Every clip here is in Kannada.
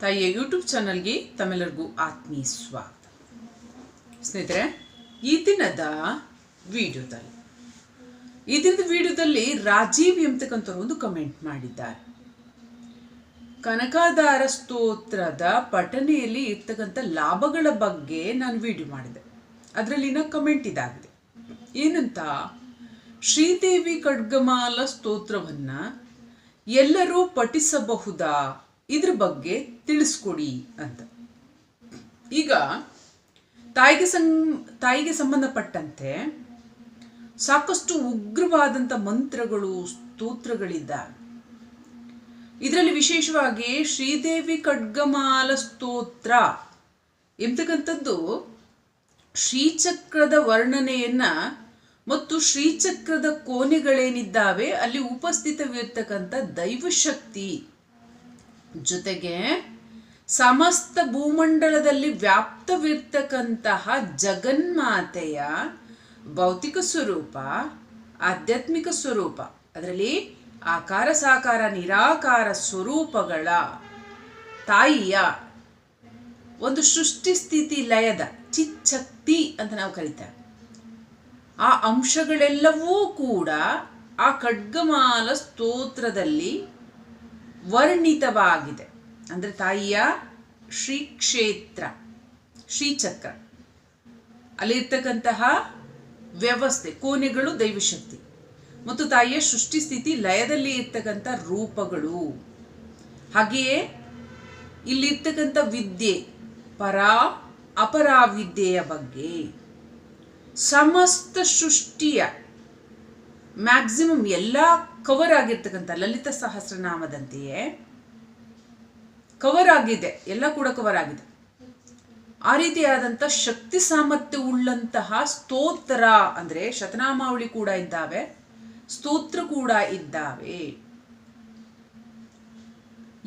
ತಾಯಿಯ ಯೂಟ್ಯೂಬ್ ಚಾನಲ್ಗೆ ತಮ್ಮೆಲ್ಲರಿಗೂ ಆತ್ಮೀಯ ಸ್ವಾಗತ. ಸ್ನೇಹಿತರೆ, ಈ ದಿನದ ವಿಡಿಯೋದಲ್ಲಿ, ಈ ದಿನದ ವಿಡಿಯೋದಲ್ಲಿ ರಾಜೀವ್ ಎಂಬತಕ್ಕಂಥವ್ರು ಒಂದು ಕಮೆಂಟ್ ಮಾಡಿದ್ದಾರೆ. ಕನಕಾಧಾರ ಸ್ತೋತ್ರದ ಪಠನೆಯಲ್ಲಿ ಇರ್ತಕ್ಕಂಥ ಲಾಭಗಳ ಬಗ್ಗೆ ನಾನು ವಿಡಿಯೋ ಮಾಡಿದೆ. ಅದರಲ್ಲಿನ ಕಮೆಂಟ್ ಇದಾಗಿದೆ. ಏನಂತ? ಶ್ರೀದೇವಿ ಖಡ್ಗಮಾಲ ಸ್ತೋತ್ರವನ್ನು ಎಲ್ಲರೂ ಪಠಿಸಬಹುದಾ? ಇದ್ರ ಬಗ್ಗೆ ತಿಳಿಸ್ಕೊಡಿ ಅಂತ. ಈಗ ತಾಯಿಗೆ ಸಂ, ತಾಯಿಗೆ ಸಂಬಂಧಪಟ್ಟಂತೆ ಸಾಕಷ್ಟು ಉಗ್ರವಾದಂಥ ಮಂತ್ರಗಳು, ಸ್ತೋತ್ರಗಳಿದ್ದಾವೆ. ಇದರಲ್ಲಿ ವಿಶೇಷವಾಗಿ ಶ್ರೀದೇವಿ ಖಡ್ಗಮಾಲ ಸ್ತೋತ್ರ ಎಂತಕ್ಕಂಥದ್ದು ಶ್ರೀಚಕ್ರದ ವರ್ಣನೆಯನ್ನ ಮತ್ತು ಶ್ರೀಚಕ್ರದ ಕೋಣೆಗಳೇನಿದ್ದಾವೆ ಅಲ್ಲಿ ಉಪಸ್ಥಿತವಿರ್ತಕ್ಕಂಥ ದೈವಶಕ್ತಿ. ಜೊತೆಗೆ ಸಮಸ್ತ ಭೂಮಂಡಲದಲ್ಲಿ ವ್ಯಾಪ್ತವಿರ್ತಕ್ಕಂತಹ ಜಗನ್ಮಾತೆಯ ಭೌತಿಕ ಸ್ವರೂಪ, ಆಧ್ಯಾತ್ಮಿಕ ಸ್ವರೂಪ, ಅದರಲ್ಲಿ ಆಕಾರ, ಸಾಕಾರ, ನಿರಾಕಾರ ಸ್ವರೂಪಗಳ ತಾಯಿಯ ಒಂದು ಸೃಷ್ಟಿ ಸ್ಥಿತಿ ಲಯದ ಚಿಚ್ಛಕ್ತಿ ಅಂತ ನಾವು ಕರಿತೇವೆ. ಆ ಅಂಶಗಳೆಲ್ಲವೂ ಕೂಡ ಆ ಖಡ್ಗಮಾಲ ಸ್ತೋತ್ರದಲ್ಲಿ ವರ್ಣಿತವಾಗಿದೆ. ಅಂದರೆ ತಾಯಿಯ ಶ್ರೀ ಕ್ಷೇತ್ರ ಶ್ರೀಚಕ್ರ. ಅಲ್ಲಿರ್ತಕ್ಕಂತಹ ವ್ಯವಸ್ಥೆ, ಕೋಣೆಗಳು ದೈವಶಕ್ತಿ. ಮತ್ತು ತಾಯಿಯ ಸೃಷ್ಟಿ ಸ್ಥಿತಿ ಲಯದಲ್ಲಿ ಇರ್ತಕ್ಕಂಥ ರೂಪಗಳು. ಹಾಗೆಯೇ ಇಲ್ಲಿರ್ತಕ್ಕಂಥ ವಿದ್ಯೆ, ಪರ ಅಪರ ವಿದ್ಯೆಯ ಬಗ್ಗೆ. ಸಮಸ್ತ ಸೃಷ್ಟಿಯ ಮ್ಯಾಕ್ಸಿಮಮ್ ಎಲ್ಲ ಕವರ್ ಆಗಿರ್ತಕ್ಕಂಥ ಲಲಿತ ಸಹಸ್ರನಾಮದಂತೆಯೇ ಕವರ್ ಆಗಿದೆ, ಎಲ್ಲ ಕೂಡ ಕವರ್ ಆಗಿದೆ. ಆ ರೀತಿಯಾದಂಥ ಶಕ್ತಿ ಸಾಮರ್ಥ್ಯ ಉಳ್ಳಂತಹ ಸ್ತೋತ್ರ ಅಂದರೆ ಶತನಾಮಾವಳಿ ಕೂಡ ಇದ್ದಾವೆ, ಸ್ತೋತ್ರ ಕೂಡ ಇದ್ದಾವೆ.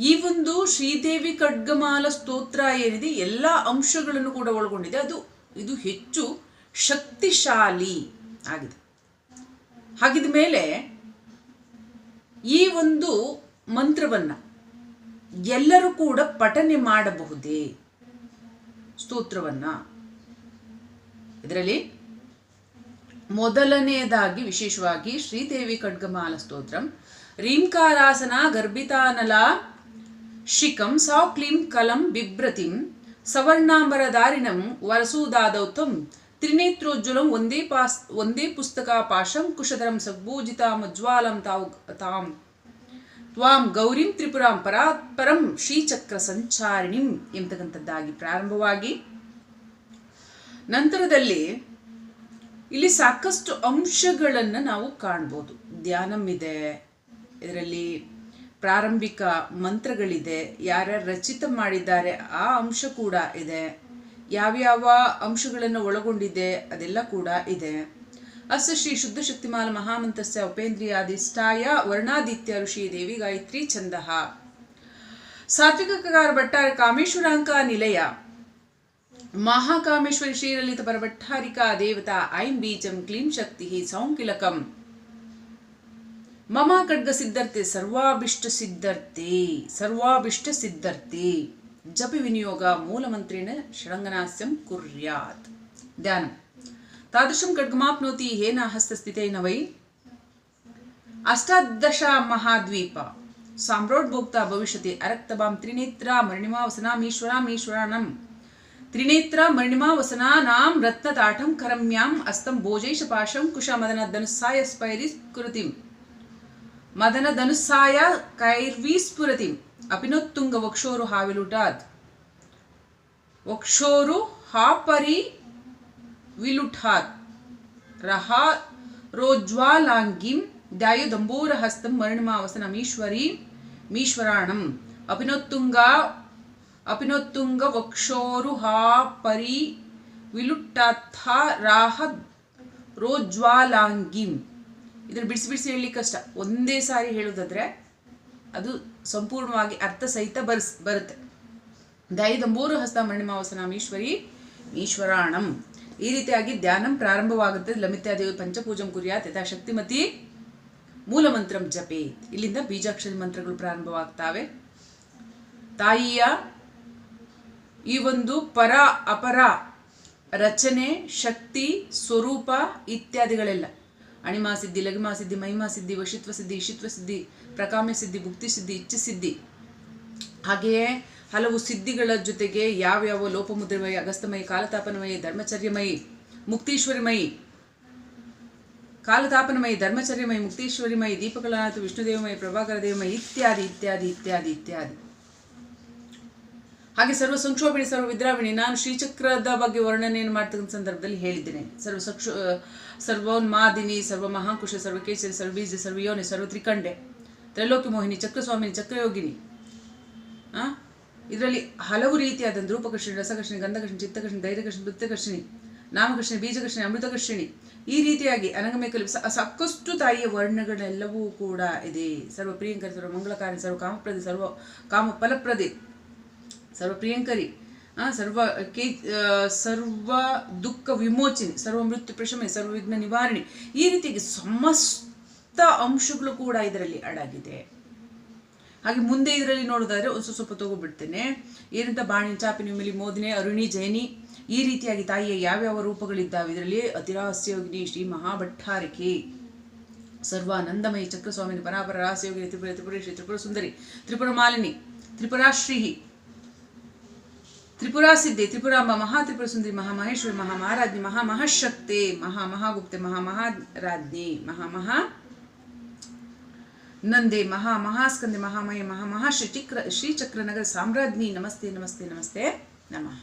ಈ ಒಂದು ಶ್ರೀದೇವಿ ಖಡ್ಗಮಾಲ ಸ್ತೋತ್ರ ಏನಿದೆ, ಎಲ್ಲ ಅಂಶಗಳನ್ನು ಕೂಡ ಒಳಗೊಂಡಿದೆ. ಅದು, ಇದು ಹೆಚ್ಚು ಶಕ್ತಿಶಾಲಿ ಆಗಿದೆ. ಹಾಗಿದ ಮೇಲೆ ಈ ಒಂದು ಮಂತ್ರವನ್ನು ಎಲ್ಲರೂ ಕೂಡ ಪಠನೆ ಮಾಡಬಹುದೇ? ಸ್ತೋತ್ರವನ್ನು. ಇದರಲ್ಲಿ ಮೊದಲನೆಯದಾಗಿ ವಿಶೇಷವಾಗಿ ಶ್ರೀದೇವಿ ಖಡ್ಗಮಾಲ ಸ್ತೋತ್ರಂ. ರೀಂಕಾರಾಸನ ಗರ್ಭಿತಾನಲ ಶಿಖಂ ಸಾಕ್ಲಿಂ ಕ್ಲೀಂ ಬಿಭ್ರತಿಂ ಸವರ್ಣಾಂಬರಧಾರಿಣಂ ವರಸೂದಾದೌತಂ ತ್ರಿನೇತ್ರೋಜ್ವಲಂ ಒಂದೇ ಪಾಸ್ ಒಂದೇ ಪುಸ್ತಕ ಪಾಶಂ ಕುಶಧರಂ ಸಗ್ಭೂಜಿತಾಮಜ್ವಾಲಂ ತಾವು ತಾಂ ತ್ವಾಂ ಗೌರಿಂ ತ್ರಿಪುರಾಂ ಪರಾತ್ಪರಂ ಶ್ರೀಚಕ್ರ ಸಂಚಾರಿಣಿಂ ಎಂಬತಕ್ಕಂಥದ್ದಾಗಿ ಪ್ರಾರಂಭವಾಗಿ ನಂತರದಲ್ಲಿ ಇಲ್ಲಿ ಸಾಕಷ್ಟು ಅಂಶಗಳನ್ನು ನಾವು ಕಾಣ್ಬೋದು. ಧ್ಯಾನಂ ಇದೆ ಇದರಲ್ಲಿ ಪ್ರಾರಂಭಿಕ ಮಂತ್ರಗಳಿದೆ, ಯಾರ್ಯಾರು ರಚಿತ ಮಾಡಿದ್ದಾರೆ, ಆ ಅಂಶ ಕೂಡ ಇದೆ. ಯಾವ್ಯಾವ ಅಂಶಗಳನ್ನು ಒಳಗೊಂಡಿದೆ ಅದೆಲ್ಲ ಕೂಡ ಇದೆ. ಅಸ ಶ್ರೀ ಶುದ್ಧ ಶಕ್ತಿಮಾಲ ಮಹಾಮಂತ್ರಸ್ಯ ಉಪೇಂದ್ರಿಯಾದಿಷ್ಟಾಯ ವರ್ಣಾದಿತ್ಯ ಋಷಿ ದೇವಿ ಗಾಯತ್ರಿ ಛಂದ. ಸಾತ್ವಿಕಕಾರ ಭಟ್ಟಾರ ಕಾಮೇಶ್ವರಾಂಕ ನಿಲಯ. ಮಹಾಕಾಮೇಶ್ವರಿ ಶ್ರೀಲಲಿತ ಪರಭಟ್ಟಾರಿಕಾ ದೇವತಾ ಐಂ ಬೀಜಂ ಕ್ಲೀಂ ಶಕ್ತಿ ಸೌಂಕಿಲಕಂ. ಮಮ ಖಡ್ಗ ಸಿದ್ಧರ್ತೆ ಸರ್ವಾಭಿಷ್ಟ ಸಿದ್ಧರ್ತೆ ಸರ್ವಾಭಿಷ್ಟ ಸಿದ್ಧರ್ತೆ. जपविनियोगा मूलमन्त्रेण षडङ्गनास्यं कुर्यात् ध्यानं तादृशं खड्गमाप्नोति येन हस्तस्थितेन वै अष्टादशमहाद्वीपा साम्रोड्भोक्ता भविष्यति अरक्तभां त्रिनेत्रा मरणिमावसनामीश्वरामीश्वराणां त्रिनेत्रा मरणिमावसनानां रत्नताटं करम्याम् अस्तं भोजैषपाशं कुशामदनधनुस्सायस्पैरिस्कृतिम् మదన ధనుస్సాయ కైర్వీస్ఫురతి అపినొత్తుంగ అభినోత్తుంగ వక్షోరు హావిలుటాత్ వక్షోరు హాపరి విలుఠాత్ రహా రోజ్వాలాంగిం దాయు దంబూర హస్తం మరణిమావసన మీశ్వరి మీశ్వరాణం. అపినొత్తుంగ అపినొత్తుంగ వక్షోరుహా హాపరి విలుట్టథ రాహ రోజ్వాలాంగిం ಇದನ್ನು ಬಿಡಿಸಿ ಬಿಡಿಸಿ ಹೇಳಲಿಕ್ಕೆ ಕಷ್ಟ. ಒಂದೇ ಸಾರಿ ಹೇಳೋದಾದ್ರೆ ಅದು ಸಂಪೂರ್ಣವಾಗಿ ಅರ್ಥ ಸಹಿತ ಬರ್ಸ್, ಬರುತ್ತೆ. ದೈದಂಬೂರು ಹಸ್ತ ಮಣಿಮಾವಸನಾಮೀಶ್ವರಿ ಈಶ್ವರಾಣಂ. ಈ ರೀತಿಯಾಗಿ ಧ್ಯಾನಂ ಪ್ರಾರಂಭವಾಗುತ್ತೆ. ಲಮಿತಾದೇವಿ ಪಂಚಪೂಜಂ ಕುರಿಯಾತ್ ಯಥಾ ಶಕ್ತಿಮತಿ ಮೂಲ ಮಂತ್ರಂ ಜಪೇತ್. ಇಲ್ಲಿಂದ ಬೀಜಾಕ್ಷರಿ ಮಂತ್ರಗಳು ಪ್ರಾರಂಭವಾಗ್ತಾವೆ. ತಾಯಿಯ ಈ ಒಂದು ಪರ, ಅಪರ ರಚನೆ, ಶಕ್ತಿ, ಸ್ವರೂಪ ಇತ್ಯಾದಿಗಳೆಲ್ಲ. ಅಣಿಮಾ ಸಿದ್ಧಿ ಲಘಿಮಾ ಸಿದ್ಧಿ ಮಹಿಮಾ ಸಿದ್ಧಿ ವಶಿತ್ವ ಸಿದ್ಧಿ ಇಶಿತ್ವ ಸಿದ್ಧಿ ಪ್ರಕಾಮ್ಯ ಸಿದ್ಧಿ ಭುಕ್ತಿ ಸಿದ್ಧಿ ಇಚ್ಛ ಸಿದ್ಧಿ ಹಾಗೆಯೇ ಹಲವು ಸಿದ್ಧಿಗಳ ಜೊತೆಗೆ ಯಾವ್ಯಾವ ಲೋಪಮುದ್ರಮಯಿ, ಅಗಸ್ತಮಯಿ, ಕಾಲತಾಪನಮಯಿ, ಧರ್ಮಚರ್ಯಮಯಿ, ಮುಕ್ತೀಶ್ವರಿಮಯಿ, ಕಾಲತಾಪನಮಯಿ, ಧರ್ಮಚರ್ಯಮಯಿ, ಮುಕ್ತೀಶ್ವರಿಮಯಿ, ದೀಪಕಲಾನಾಥ, ವಿಷ್ಣುದೇವಮಯಿ ಪ್ರಭಾಕರ ದೇವಮಯಿ ಇತ್ಯಾದಿ ಇತ್ಯಾದಿ ಇತ್ಯಾದಿ ಇತ್ಯಾದಿ. ಹಾಗೆ ಸರ್ವ ಸಂಕ್ಷೋಭಿಣಿ, ಸರ್ವ ವಿದ್ರಾವಿಣಿ, ನಾನು ಶ್ರೀಚಕ್ರದ ಬಗ್ಗೆ ವರ್ಣನೆಯನ್ನು ಮಾಡ್ತಕ್ಕಂಥ ಸಂದರ್ಭದಲ್ಲಿ ಹೇಳಿದ್ದೇನೆ. ಸರ್ವ ಸಕ್ಷ ಸರ್ವೋನ್ಮಾದಿನಿ, ಸರ್ವ ಮಹಾಂಕುಶ ಸರ್ವಕೇಸರಿ ಸರ್ವ ಬೀಜ, ಸರ್ವ ಯೋನಿ, ಸರ್ವ ತ್ರಿಕಂಡೆ, ತ್ರೈಲೋಕ್ಯ ಮೋಹಿನಿ, ಚಕ್ರಸ್ವಾಮಿನಿ, ಚಕ್ರಯೋಗಿನಿ. ಇದರಲ್ಲಿ ಹಲವು ರೀತಿಯಾದಂಥ ರೂಪಕರ್ಷಣಿ, ರಸಕರ್ಷಣಿ, ಗಂಧಕರ್ಷಣಿ, ಚಿತ್ತಕರ್ಷಣಿ, ಧೈರ್ಯಕರ್ಷಣಿ ನೃತ್ಯಕರ್ಷಣಿ ನಾಮಕರ್ಷಣಿ, ಬೀಜಕರ್ಷಣಿ, ಅಮೃತಕರ್ಷಣಿ ಈ ರೀತಿಯಾಗಿ ಅನಗಮೇಕಲಿ ಸಾಕಷ್ಟು ತಾಯಿಯ ವರ್ಣಗಳೆಲ್ಲವೂ ಕೂಡ ಇದೆ. ಸರ್ವ ಪ್ರಿಯಂಕರ, ಸರ್ವ ಮಂಗಳಕಾರಿ, ಸರ್ವ ಕಾಮಪ್ರದಿ, ಸರ್ವ ಕಾಮ ಫಲಪ್ರದಿ ಸರ್ವ ಪ್ರಿಯಂಕರಿ ಆ, ಸರ್ವ ಕೇ ಸರ್ವ ದುಃಖ ವಿಮೋಚನೆ ಸರ್ವ ಮೃತ್ಯು ಪ್ರಶಮೆ ಸರ್ವ ವಿಘ್ನ ನಿವಾರಣೆ ಈ ರೀತಿಯಾಗಿ ಸಮಸ್ತ ಅಂಶಗಳು ಕೂಡ ಇದರಲ್ಲಿ ಅಡಗಿದೆ ಹಾಗೆ ಮುಂದೆ ಇದರಲ್ಲಿ ನೋಡೋದಾದ್ರೆ ಒಂದು ಸ್ವಲ್ಪ ತಗೋಬಿಡ್ತೇನೆ ಏನಂತ ಬಾಣಿ ಚಾಪಿನಿ ನಿಮ್ಮಲ್ಲಿ ಮೋದಿನಿ ಅರುಣಿ ಜೈನಿ ಈ ರೀತಿಯಾಗಿ ತಾಯಿಯ ಯಾವ್ಯಾವ ರೂಪಗಳಿದ್ದಾವೆ? ಇದರಲ್ಲಿ ಅತಿರಹಸ್ಯೋಗಿನಿ ಶ್ರೀ ಮಹಾಭಟ್ಟಾರಿಕೆ ಸರ್ವಾನಂದಮಯಿ ಚಕ್ರಸ್ವಾಮಿನಿ ಪರಾಪರ ರಹಸ್ಯೋಗಿನಿ ತ್ರಿಪುರ ತ್ರಿಪುರೇಶ್ವರಿ ತ್ರಿಪುರ ಸುಂದರಿ ತ್ರಿಪುರ ಮಾಲಿನಿ ತ್ರಿಪುರಾಶ್ರೀಹಿ ತ್ರಿಪುರಾ ಸಿದ್ಧಿ ತ್ರಿಪುರಾಂಬ ಮಹಾ ತ್ರಿಪುರ ಸುಂದರಿ ಮಹಾ ಮಹೇಶ್ವರಿ ಮಹಾ ಮಹಾರಾಜ್ಞಿ ಮಹಾ ಮಹಾ ನಂದೆ ಮಹಾ ಮಹಾಸ್ಕಂದೆ ಮಹಾಮಯ ಮಹಾ ಮಹಾ ಶ್ರೀಚಕ್ರ ಶ್ರೀಚಕ್ರನಗರ ಸಾಮ್ರಾಜ್ಞಿ. ನಮಸ್ತೆ ನಮಸ್ತೆ ನಮಸ್ತೆ, ನಮಃ.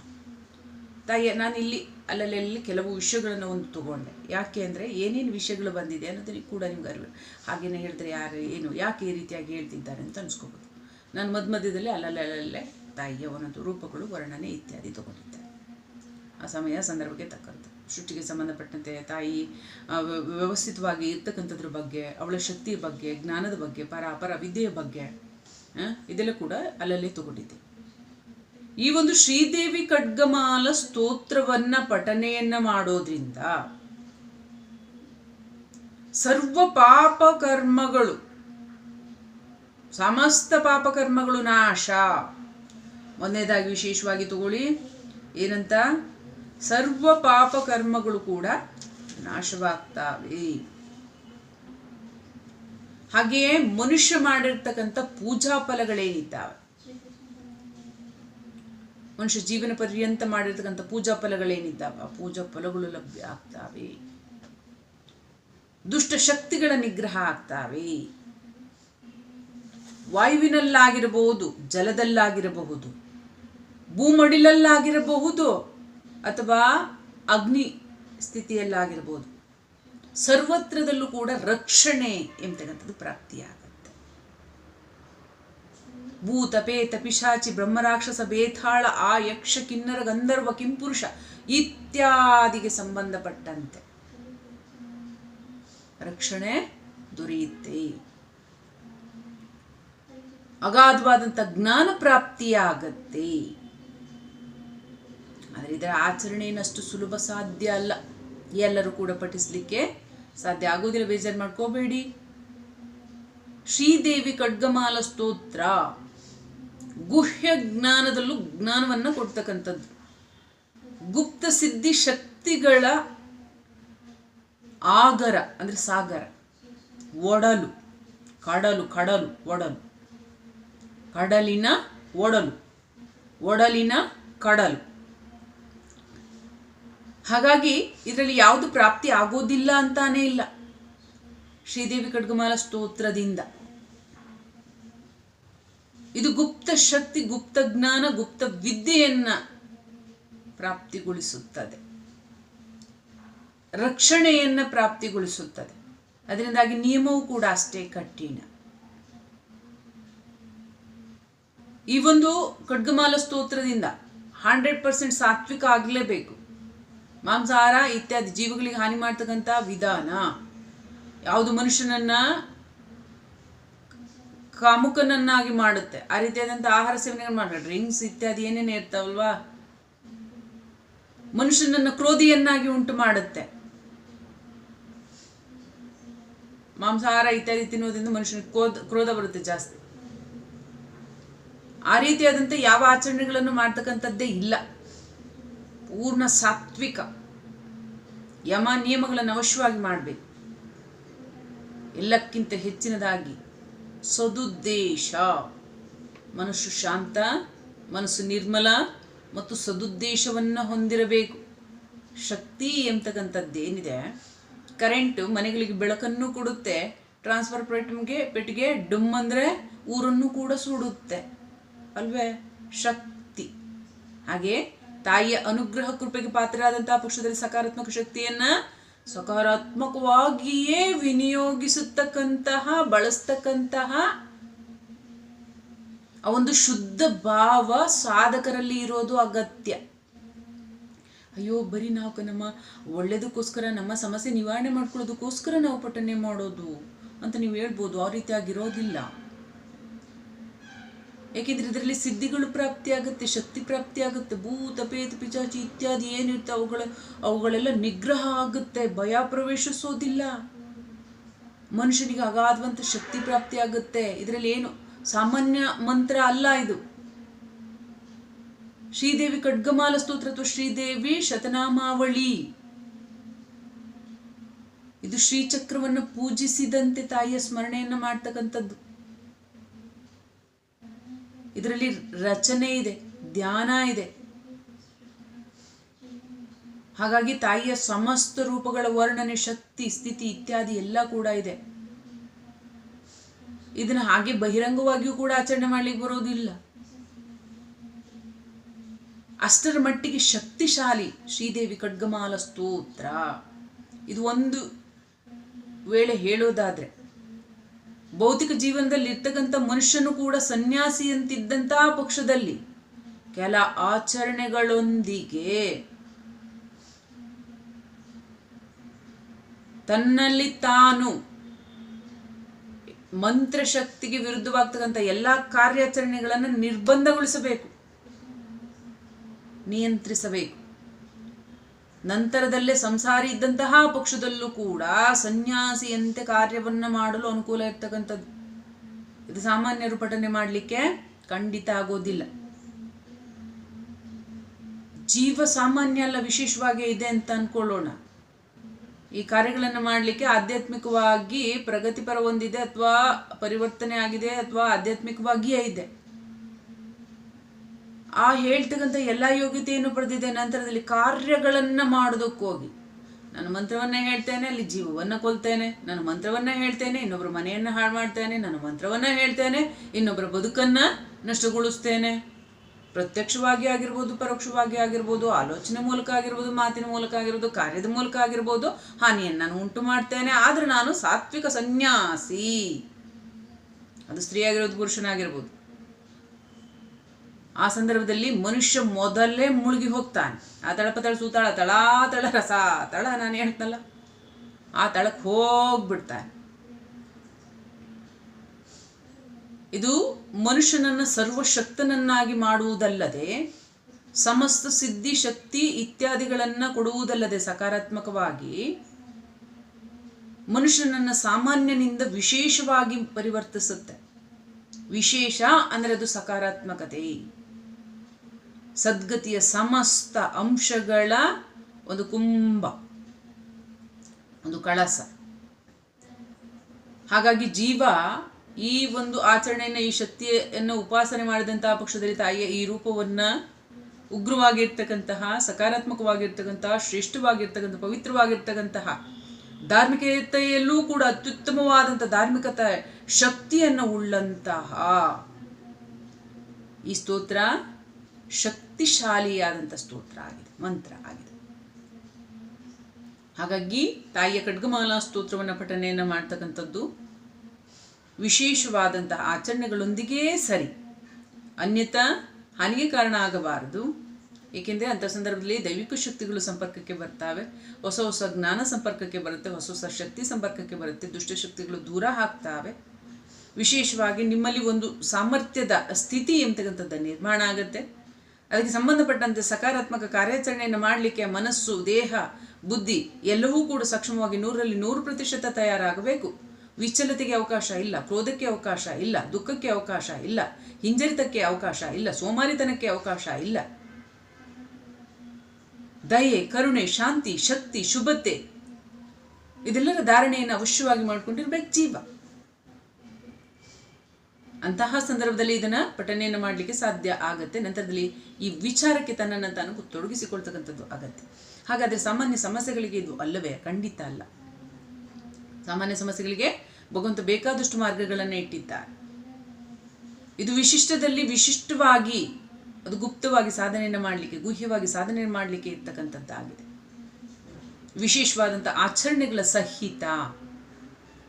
ತಾಯಿಯ ನಾನು ಇಲ್ಲಿ ಅಲ್ಲಲ್ಲಿ ಕೆಲವು ವಿಷಯಗಳನ್ನು ಒಂದು ತಗೊಂಡೆ. ಯಾಕೆ ಅಂದರೆ ಏನೇನು ವಿಷಯಗಳು ಬಂದಿದೆ ಅನ್ನೋದನ್ನು ಕೂಡ ನಿಮ್ಗೆ ಅರಿವು. ಹಾಗೇನೆ ಹೇಳಿದ್ರೆ ಯಾರು ಏನು, ಯಾಕೆ ಈ ರೀತಿಯಾಗಿ ಹೇಳ್ತಿದ್ದಾರೆ ಅಂತ ಅನ್ಸ್ಕೋಬೋದು. ನಾನು ಮಧ್ಯ ಮಧ್ಯದಲ್ಲಿ ಅಲ್ಲಲ್ಲೇ ತಾಯಿಯ ಒಂದೊಂದು ರೂಪಗಳು ವರ್ಣನೆ ಇತ್ಯಾದಿ ತಗೊಂಡಿದ್ದೆ ಆ ಸಮಯ ಸಂದರ್ಭಕ್ಕೆ ತಕ್ಕಂಥ ಸೃಷ್ಟಿಗೆ ಸಂಬಂಧಪಟ್ಟಂತೆ ತಾಯಿ ವ್ಯವಸ್ಥಿತವಾಗಿ ಇರ್ತಕ್ಕಂಥದ್ರ ಬಗ್ಗೆ, ಅವಳ ಶಕ್ತಿಯ ಬಗ್ಗೆ, ಜ್ಞಾನದ ಬಗ್ಗೆ, ಪರ, ಅಪರ ವಿದ್ಯೆಯ ಬಗ್ಗೆ ಇದೆಲ್ಲ ಕೂಡ ಅಲ್ಲಲ್ಲೇ ತಗೊಂಡಿದ್ದೆ. ಈ ಒಂದು ಶ್ರೀದೇವಿ ಖಡ್ಗಮಾಲ ಸ್ತೋತ್ರವನ್ನ ಪಠನೆಯನ್ನ ಮಾಡೋದ್ರಿಂದ ಸರ್ವ ಪಾಪ ಕರ್ಮಗಳು, ಸಮಸ್ತ ಪಾಪಕರ್ಮಗಳು ನಾಶ. ಮೊದಲನೇದಾಗಿ ವಿಶೇಷವಾಗಿ ತಗೊಳ್ಳಿ. ಏನಂತ? ಸರ್ವ ಪಾಪ ಕರ್ಮಗಳು ಕೂಡ ನಾಶವಾಗ್ತಾವೆ. ಹಾಗೆಯೇ ಮನುಷ್ಯ ಮಾಡಿರ್ತಕ್ಕಂಥ ಪೂಜಾ ಫಲಗಳೇನಿದ್ದಾವೆ ಮನುಷ್ಯ ಜೀವನ ಪರ್ಯಂತ ಮಾಡಿರ್ತಕ್ಕಂಥ ಪೂಜಾ ಫಲಗಳೇನಿದ್ದಾವೆ? ಆ ಪೂಜಾ ಫಲಗಳು ಲಭ್ಯ ಆಗ್ತಾವೆ. ದುಷ್ಟ ಶಕ್ತಿಗಳ ನಿಗ್ರಹ ಆಗ್ತಾವೆ. ವಾಯುವಿನಲ್ಲಾಗಿರಬಹುದು, ಜಲದಲ್ಲಾಗಿರಬಹುದು ಭೂಮಡಿಲಲ್ಲಾಗಿರಬಹುದು ಅಥವಾ ಅಗ್ನಿ ಸ್ಥಿತಿಯಲ್ಲಾಗಿರಬಹುದು. ಸರ್ವತ್ರದಲ್ಲೂ ಕೂಡ ರಕ್ಷಣೆ ಎಂಬತಕ್ಕಂಥದ್ದು ಪ್ರಾಪ್ತಿಯಾಗತ್ತೆ. ಪೇತ, ಪಿಶಾಚಿ, ಬ್ರಹ್ಮರಾಕ್ಷಸ, ಬೇತಾಳ ಆ ಯಕ್ಷ ಕಿನ್ನರ, ಗಂಧರ್ವ, ಕಿಂಪುರುಷ ಇತ್ಯಾದಿಗೆ ಸಂಬಂಧಪಟ್ಟಂತೆ ರಕ್ಷಣೆ ದೊರೆಯುತ್ತೆ. ಅಗಾಧವಾದಂಥ ಜ್ಞಾನ ಪ್ರಾಪ್ತಿಯಾಗತ್ತೆ. ಆದರೆ ಇದರ ಆಚರಣೆ ಏನಷ್ಟು ಸುಲಭ ಸಾಧ್ಯ ಅಲ್ಲ. ಎಲ್ಲರೂ ಕೂಡ ಪಠಿಸಲಿಕ್ಕೆ ಸಾಧ್ಯ ಆಗೋದಿಲ್ಲ ಬೇಜಾರು ಮಾಡ್ಕೋಬೇಡಿ. ಶ್ರೀದೇವಿ ಖಡ್ಗಮಾಲ ಸ್ತೋತ್ರ. ಗುಹ್ಯ ಜ್ಞಾನದಲ್ಲೂ ಜ್ಞಾನವನ್ನು ಕೊಡ್ತಕ್ಕಂಥದ್ದು. ಗುಪ್ತ ಸಿದ್ಧಿ ಶಕ್ತಿಗಳ ಆಗರ, ಅಂದರೆ ಸಾಗರ. ಒಡಲು. ಕಡಲು ಕಡಲು, ಒಡಲು. ಕಡಲಿನ ಒಡಲು. ಒಡಲಿನ ಕಡಲು. ಹಾಗಾಗಿ ಇದರಲ್ಲಿ ಯಾವುದು ಪ್ರಾಪ್ತಿ ಆಗೋದಿಲ್ಲ ಅಂತಾನೇ ಇಲ್ಲ. ಶ್ರೀದೇವಿ ಖಡ್ಗಮಾಲ ಸ್ತೋತ್ರದಿಂದ. ಇದು ಗುಪ್ತ ಶಕ್ತಿ, ಗುಪ್ತ ಜ್ಞಾನ, ಗುಪ್ತ ವಿದ್ಯೆಯನ್ನ ಪ್ರಾಪ್ತಿಗೊಳಿಸುತ್ತದೆ. ರಕ್ಷಣೆಯನ್ನ ಪ್ರಾಪ್ತಿಗೊಳಿಸುತ್ತದೆ. ಅದರಿಂದಾಗಿ ನಿಯಮವೂ ಕೂಡ ಅಷ್ಟೇ ಕಠಿಣ. ಈ ಒಂದು ಖಡ್ಗಮಾಲ ಸ್ತೋತ್ರದಿಂದ ಹಂಡ್ರೆಡ್ ಪರ್ಸೆಂಟ್ ಸಾತ್ವಿಕ ಆಗಲೇಬೇಕು. ಮಾಂಸಾಹಾರ ಇತ್ಯಾದಿ ಜೀವಗಳಿಗೆ ಹಾನಿ ಮಾಡ್ತಕ್ಕಂಥ ವಿಧಾನ. ಯಾವುದು ಮನುಷ್ಯನನ್ನ ಕಾಮುಕನನ್ನಾಗಿ ಮಾಡುತ್ತೆ. ಆ ರೀತಿಯಾದಂಥ ಆಹಾರ ಸೇವನೆ ಮಾಡ್ತಾರೆ ಡ್ರಿಂಕ್ಸ್ ಇತ್ಯಾದಿ ಏನೇನು ಇರ್ತಾವಲ್ವಾ? ಮನುಷ್ಯನನ್ನ ಕ್ರೋಧಿಯನ್ನಾಗಿ ಉಂಟು ಮಾಡುತ್ತೆ. ಮಾಂಸಾಹಾರ ಇತ್ಯಾದಿ ತಿನ್ನೋದ್ರಿಂದ ಮನುಷ್ಯನಿಗೆ ಕ್ರೋಧ ಕ್ರೋಧ ಬರುತ್ತೆ ಜಾಸ್ತಿ. ಆ ರೀತಿಯಾದಂಥ ಯಾವ ಆಚರಣೆಗಳನ್ನು ಮಾಡ್ತಕ್ಕಂಥದ್ದೇ ಇಲ್ಲ. ಪೂರ್ಣ ಸಾತ್ವಿಕ. ಯಮ ನಿಯಮಗಳನ್ನು ಅವಶ್ಯವಾಗಿ ಮಾಡಬೇಕು. ಎಲ್ಲಕ್ಕಿಂತ ಹೆಚ್ಚಿನದಾಗಿ ಸದುದ್ದೇಶ. ಮನಸ್ಸು ಶಾಂತ, ಮನಸ್ಸು ನಿರ್ಮಲ ಮತ್ತು ಸದುದ್ದೇಶವನ್ನು ಹೊಂದಿರಬೇಕು. ಶಕ್ತಿ ಎಂಬತಕ್ಕಂಥದ್ದೇನಿದೆ ಕರೆಂಟು ಮನೆಗಳಿಗೆ ಬೆಳಕನ್ನು ಕೊಡುತ್ತೆ. ಟ್ರಾನ್ಸ್ಫರ್ ಪೆಟ್ಗೆ ಪೆಟ್ಟಿಗೆ ಡುಮ್ ಅಂದರೆ ಊರನ್ನು ಕೂಡ ಸುಡುತ್ತೆ. ಅಲ್ವೇ? ಶಕ್ತಿ. ಹಾಗೆ ತಾಯಿಯ ಅನುಗ್ರಹ ಕೃಪೆಗೆ ಪಾತ್ರರಾದಂತಹ ಪಕ್ಷದಲ್ಲಿ ಸಕಾರಾತ್ಮಕ ಶಕ್ತಿಯನ್ನ ಸಕಾರಾತ್ಮಕವಾಗಿಯೇ ವಿನಿಯೋಗಿಸತಕ್ಕಂತಹ ಬಳಸ್ತಕ್ಕಂತಹ ಆ ಒಂದು ಶುದ್ಧ ಭಾವ ಸಾಧಕರಲ್ಲಿ ಇರೋದು ಅಗತ್ಯ. ಅಯ್ಯೋ, ಬರೀ ನಾವು ನಮ್ಮ ಒಳ್ಳೇದಕ್ಕೋಸ್ಕರ, ನಮ್ಮ ಸಮಸ್ಯೆ ನಿವಾರಣೆ ಮಾಡ್ಕೊಳ್ಳೋದಕ್ಕೋಸ್ಕರ ನಾವು ಪಠನೆ ಮಾಡೋದು ಅಂತ ನೀವು ಹೇಳ್ಬೋದು. ಆ ರೀತಿಯಾಗಿರೋದಿಲ್ಲ ಏಕೆಂದ್ರೆ ಇದರಲ್ಲಿ ಸಿದ್ಧಿಗಳು ಪ್ರಾಪ್ತಿಯಾಗುತ್ತೆ, ಶಕ್ತಿ ಪ್ರಾಪ್ತಿಯಾಗುತ್ತೆ, ಭೂತ ಪೇತ ಪಿಚಾಚಿ ಇತ್ಯಾದಿ ಏನಿರುತ್ತೆ ಅವುಗಳ, ಅವುಗಳೆಲ್ಲ ನಿಗ್ರಹ ಆಗುತ್ತೆ, ಭಯ ಪ್ರವೇಶಿಸೋದಿಲ್ಲ. ಮನುಷ್ಯನಿಗೆ ಅಗಾಧವಂತ ಶಕ್ತಿ ಪ್ರಾಪ್ತಿಯಾಗುತ್ತೆ. ಇದರಲ್ಲಿ ಏನು ಸಾಮಾನ್ಯ ಮಂತ್ರ ಅಲ್ಲ ಇದು. ಶ್ರೀದೇವಿ ಖಡ್ಗಮಾಲ ಸ್ತೋತ್ರ ಅಥವಾ ಶ್ರೀದೇವಿ ಶತನಾಮಾವಳಿ. ಇದು ಶ್ರೀಚಕ್ರವನ್ನು ಪೂಜಿಸಿದಂತೆ ತಾಯಿಯ ಸ್ಮರಣೆಯನ್ನು ಮಾಡ್ತಕ್ಕಂಥದ್ದು. ಇದರಲ್ಲಿ ರಚನೆ ಇದೆ, ಧ್ಯಾನ ಇದೆ. ಹಾಗಾಗಿ ತಾಯಿಯ ಸಮಸ್ತ ರೂಪಗಳ ವರ್ಣನೆ, ಶಕ್ತಿ, ಸ್ಥಿತಿ ಇತ್ಯಾದಿ ಎಲ್ಲ ಕೂಡ ಇದೆ. ಇದನ್ನ ಹಾಗೆ ಬಹಿರಂಗವಾಗಿಯೂ ಕೂಡ ಆಚರಣೆ ಮಾಡ್ಲಿಕ್ಕೆ ಬರೋದಿಲ್ಲ ಅಷ್ಟರ ಮಟ್ಟಿಗೆ ಶಕ್ತಿಶಾಲಿ ಶ್ರೀದೇವಿ ಖಡ್ಗಮಾಲ ಸ್ತೋತ್ರ. ಇದು ಒಂದು ವೇಳೆ ಹೇಳೋದಾದ್ರೆ ಭೌತಿಕ ಜೀವನದಲ್ಲಿ ಇರ್ತಕ್ಕಂಥ ಮನುಷ್ಯನು ಕೂಡ ಸನ್ಯಾಸಿಯಂತಿದ್ದಂತಹ ಪಕ್ಷದಲ್ಲಿ ಕೆಲ ಆಚರಣೆಗಳೊಂದಿಗೆ ತನ್ನಲ್ಲಿ ತಾನು ಮಂತ್ರಶಕ್ತಿಗೆ ವಿರುದ್ಧವಾಗ್ತಕ್ಕಂಥ ಎಲ್ಲ ಕಾರ್ಯಾಚರಣೆಗಳನ್ನು ನಿರ್ಬಂಧಗೊಳಿಸಬೇಕು, ನಿಯಂತ್ರಿಸಬೇಕು. ನಂತರದಲ್ಲೇ ಸಂಸಾರಿ ಇದ್ದಂತಹ ಪಕ್ಷದಲ್ಲೂ ಕೂಡ ಸನ್ಯಾಸಿಯಂತೆ ಕಾರ್ಯವನ್ನ ಮಾಡಲು ಅನುಕೂಲ ಇರ್ತಕ್ಕಂಥದ್ದು. ಇದು ಸಾಮಾನ್ಯರು ಪಠನೆ ಮಾಡಲಿಕ್ಕೆ ಖಂಡಿತ ಆಗೋದಿಲ್ಲ. ಜೀವ ಸಾಮಾನ್ಯ ಅಲ್ಲ, ವಿಶೇಷವಾಗಿ ಇದೆ ಅಂತ ಅನ್ಕೊಳ್ಳೋಣ. ಈ ಕಾರ್ಯಗಳನ್ನು ಮಾಡಲಿಕ್ಕೆ ಆಧ್ಯಾತ್ಮಿಕವಾಗಿ ಪ್ರಗತಿಪರ ಹೊಂದಿದೆ ಅಥವಾ ಪರಿವರ್ತನೆ ಆಗಿದೆ ಅಥವಾ ಆಧ್ಯಾತ್ಮಿಕವಾಗಿಯೇ ಇದೆ. ಆ ಹೇಳ್ತಕ್ಕಂಥ ಎಲ್ಲ ಯೋಗ್ಯತೆಯನ್ನು ಪಡೆದಿದೆ ನಂತರದಲ್ಲಿ ಕಾರ್ಯಗಳನ್ನು ಮಾಡೋದಕ್ಕೋಗಿ ನಾನು ಮಂತ್ರವನ್ನ ಹೇಳ್ತೇನೆ, ಅಲ್ಲಿ ಜೀವವನ್ನ ಕೊಲ್ತೇನೆ. ನಾನು ಮಂತ್ರವನ್ನ ಹೇಳ್ತೇನೆ ಇನ್ನೊಬ್ಬರ ಮನೆಯನ್ನು ಹಾಳು ಮಾಡ್ತೇನೆ. ನಾನು ಮಂತ್ರವನ್ನ ಹೇಳ್ತೇನೆ ಇನ್ನೊಬ್ಬರ ಬದುಕನ್ನ ನಷ್ಟಗೊಳಿಸ್ತೇನೆ. ಪ್ರತ್ಯಕ್ಷವಾಗಿ ಆಗಿರ್ಬೋದು, ಪರೋಕ್ಷವಾಗಿ ಆಗಿರ್ಬೋದು, ಆಲೋಚನೆ ಮೂಲಕ ಆಗಿರ್ಬೋದು, ಮಾತಿನ ಮೂಲಕ ಆಗಿರ್ಬೋದು, ಕಾರ್ಯದ ಮೂಲಕ ಆಗಿರ್ಬೋದು, ಹಾನಿಯನ್ನು ನಾನು ಉಂಟು ಮಾಡ್ತೇನೆ. ಆದ್ರೆ ನಾನು ಸಾತ್ವಿಕ ಸನ್ಯಾಸಿ. ಅದು ಸ್ತ್ರೀ ಆಗಿರೋದು ಪುರುಷನಾಗಿರ್ಬೋದು. ಆ ಸಂದರ್ಭದಲ್ಲಿ ಮನುಷ್ಯ ಮೊದಲೇ ಮುಳುಗಿ ಹೋಗ್ತಾನೆ. ಆ ತಳಪತಳ ಸೂತಾಳ ತಳ ತಳ ರಸ, ತಳ ನಾನು ಹೇಳ್ತಲ್ಲ ಆ ತಳಕ್ಕೆ ಹೋಗ್ಬಿಡ್ತಾನೆ. ಇದು ಮನುಷ್ಯನನ್ನ ಸರ್ವಶಕ್ತನನ್ನಾಗಿ ಮಾಡುವುದಲ್ಲದೆ, ಸಮಸ್ತ ಸಿದ್ಧಿ, ಶಕ್ತಿ ಇತ್ಯಾದಿಗಳನ್ನ ಕೊಡುವುದಲ್ಲದೆ ಸಕಾರಾತ್ಮಕವಾಗಿ ಮನುಷ್ಯನನ್ನ ಸಾಮಾನ್ಯನಿಂದ ವಿಶೇಷವಾಗಿ ಪರಿವರ್ತಿಸುತ್ತೆ. ವಿಶೇಷ ಅಂದರೆ ಅದು ಸಕಾರಾತ್ಮಕತೆ. ಸದ್ಗತಿಯ ಸಮಸ್ತ ಅಂಶಗಳ ಒಂದು ಕುಂಭ, ಒಂದು ಕಳಸ. ಹಾಗಾಗಿ ಜೀವ ಈ ಒಂದು ಆಚರಣೆಯನ್ನು, ಈ ಶಕ್ತಿಯನ್ನು ಉಪಾಸನೆ ಮಾಡಿದಂತಹ ಪಕ್ಷದಲ್ಲಿ ತಾಯಿಯ ಈ ರೂಪವನ್ನ ಉಗ್ರವಾಗಿರ್ತಕ್ಕಂತಹ, ಸಕಾರಾತ್ಮಕವಾಗಿರ್ತಕ್ಕಂತಹ ಶ್ರೇಷ್ಠವಾಗಿರ್ತಕ್ಕಂಥ ಪವಿತ್ರವಾಗಿರ್ತಕ್ಕಂತಹ ಧಾರ್ಮಿಕತೆಯಲ್ಲೂ ಕೂಡ ಅತ್ಯುತ್ತಮವಾದಂಥ ಧಾರ್ಮಿಕತೆ, ಶಕ್ತಿಯನ್ನು ಉಳ್ಳಂತಹ ಈ ಸ್ತೋತ್ರ. ಶಕ್ತಿಶಾಲಿಯಾದಂಥ ಸ್ತೋತ್ರ ಆಗಿದೆ, ಮಂತ್ರ ಆಗಿದೆ. ಹಾಗಾಗಿ ತಾಯಿಯ ಖಡ್ಗಮಾಲಾ ಸ್ತೋತ್ರವನ್ನು ಪಠನೆಯನ್ನು ಮಾಡ್ತಕ್ಕಂಥದ್ದು ವಿಶೇಷವಾದಂಥ ಆಚರಣೆಗಳೊಂದಿಗೆ ಸರಿ. ಅನ್ಯತ ಹಾನಿಗೆ ಕಾರಣ ಆಗಬಾರದು. ಏಕೆಂದರೆ ಅಂಥ ಸಂದರ್ಭದಲ್ಲಿ ದೈವಿಕ ಶಕ್ತಿಗಳು ಸಂಪರ್ಕಕ್ಕೆ ಬರ್ತಾವೆ. ಹೊಸ ಹೊಸ ಜ್ಞಾನ ಸಂಪರ್ಕಕ್ಕೆ ಬರುತ್ತೆ, ಹೊಸ ಹೊಸ ಶಕ್ತಿ ಸಂಪರ್ಕಕ್ಕೆ ಬರುತ್ತೆ ದುಷ್ಟಶಕ್ತಿಗಳು ದೂರ ಹಾಕ್ತಾವೆ. ವಿಶೇಷವಾಗಿ ನಿಮ್ಮಲ್ಲಿ ಒಂದು ಸಾಮರ್ಥ್ಯದ ಸ್ಥಿತಿ ಎಂತಕ್ಕಂಥದ್ದು ನಿರ್ಮಾಣ ಆಗುತ್ತೆ. ಅದಕ್ಕೆ ಸಂಬಂಧಪಟ್ಟಂತೆ ಸಕಾರಾತ್ಮಕ ಕಾರ್ಯಾಚರಣೆಯನ್ನು ಮಾಡಲಿಕ್ಕೆ ಮನಸ್ಸು, ದೇಹ, ಬುದ್ಧಿ ಎಲ್ಲವೂ ಕೂಡ ಸಕ್ಷಮವಾಗಿ ನೂರರಲ್ಲಿ ನೂರು ಪ್ರತಿಶತ ತಯಾರಾಗಬೇಕು. ವಿಚಲತೆಗೆ ಅವಕಾಶ ಇಲ್ಲ, ಕ್ರೋಧಕ್ಕೆ ಅವಕಾಶ ಇಲ್ಲ, ದುಃಖಕ್ಕೆ ಅವಕಾಶ ಇಲ್ಲ, ಹಿಂಜರಿತಕ್ಕೆ ಅವಕಾಶ ಇಲ್ಲ, ಸೋಮಾರಿತನಕ್ಕೆ ಅವಕಾಶ ಇಲ್ಲ. ದಯೆ, ಕರುಣೆ, ಶಾಂತಿ, ಶಕ್ತಿ, ಶುಭತೆ, ಇದೆಲ್ಲರ ಧಾರಣೆಯನ್ನು ಅವಶ್ಯವಾಗಿ ಮಾಡಿಕೊಂಡಿರ್ಬೇಕು ಜೀವ. ಅಂತಹ ಸಂದರ್ಭದಲ್ಲಿ ಇದನ್ನು ಪಠನೆಯನ್ನು ಮಾಡಲಿಕ್ಕೆ ಸಾಧ್ಯ ಆಗತ್ತೆ. ನಂತರದಲ್ಲಿ ಈ ವಿಚಾರಕ್ಕೆ ತನ್ನನ್ನು ತಾನು ತೊಡಗಿಸಿಕೊಳ್ತಕ್ಕಂಥದ್ದು ಆಗತ್ತೆ. ಹಾಗಾದ್ರೆ ಸಾಮಾನ್ಯ ಸಮಸ್ಯೆಗಳಿಗೆ ಇದು ಅಲ್ಲವೇ? ಖಂಡಿತ ಅಲ್ಲ. ಸಾಮಾನ್ಯ ಸಮಸ್ಯೆಗಳಿಗೆ ಭಗವಂತ ಬೇಕಾದಷ್ಟು ಮಾರ್ಗಗಳನ್ನು ಇಟ್ಟಿದ್ದಾರೆ. ಇದು ವಿಶಿಷ್ಟದಲ್ಲಿ ವಿಶಿಷ್ಟವಾಗಿ, ಅದು ಗುಪ್ತವಾಗಿ ಸಾಧನೆಯನ್ನು ಮಾಡಲಿಕ್ಕೆ, ಗುಹ್ಯವಾಗಿ ಸಾಧನೆ ಮಾಡಲಿಕ್ಕೆ ಇರ್ತಕ್ಕಂಥದ್ದಾಗಿದೆ. ವಿಶೇಷವಾದಂಥ ಆಚರಣೆಗಳ ಸಹಿತ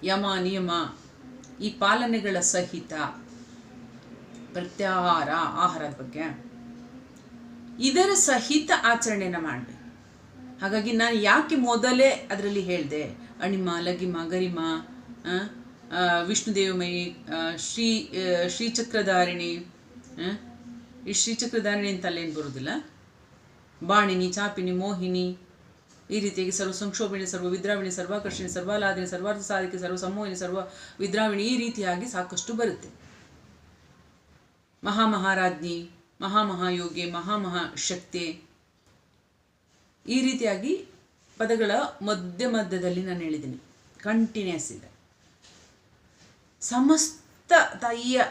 ಯಮ, ನಿಯಮ ಈ ಪಾಲನೆಗಳ ಸಹಿತ ಪ್ರತ್ಯಾಹಾರ, ಆಹಾರದ ಬಗ್ಗೆ. ಇದರ ಸಹಿತ ಆಚರಣೆನ ಮಾಡಬೇಕು ಹಾಗಾಗಿ ನಾನು ಯಾಕೆ ಮೊದಲೇ ಅದರಲ್ಲಿ ಹೇಳಿದೆ? ಅಣಿಮ ಲಗಿಮ ಗರಿಮ ವಿಷ್ಣುದೇವಮಯಿ ಶ್ರೀ ಶ್ರೀಚಕ್ರಧಾರಿಣಿ ಈ ಶ್ರೀಚಕ್ರಧಾರಿಣಿ ಅಂತ ಅಲ್ಲೇನು ಬರೋದಿಲ್ಲ? ಬಾಣಿನಿ, ಚಾಪಿನಿ, ಮೋಹಿನಿ ಈ ರೀತಿಯಾಗಿ ಸರ್ವ ಸಂಕ್ಷೋಭಿಣಿ, ಸರ್ವ ವಿದ್ರಾವಿಣಿ, ಸರ್ವಾಕರ್ಷಣೆ ಸರ್ವಾಲಾದಿನಿ ಸರ್ವಾರ್ಥ ಸಾಧಿಕೆ, ಸರ್ವ ಸಮೋಹಿನಿ ಸರ್ವ ವಿದ್ರಾವಿಣಿ ಈ ರೀತಿಯಾಗಿ ಸಾಕಷ್ಟು ಬರುತ್ತೆ. ಮಹಾಮಹಾರಾಜ್ಞಿ, ಮಹಾಮಹಾಯೋಗಿ, ಮಹಾಮಹಾಶಕ್ತಿ ಈ ರೀತಿಯಾಗಿ ಪದಗಳ ಮಧ್ಯ ಮಧ್ಯದಲ್ಲಿ ನಾನು ಹೇಳಿದ್ದೀನಿ. ಕಂಟಿನ್ಯೂಸ್ ಇದೆ. ಸಮಸ್ತ ತಾಯಿಯ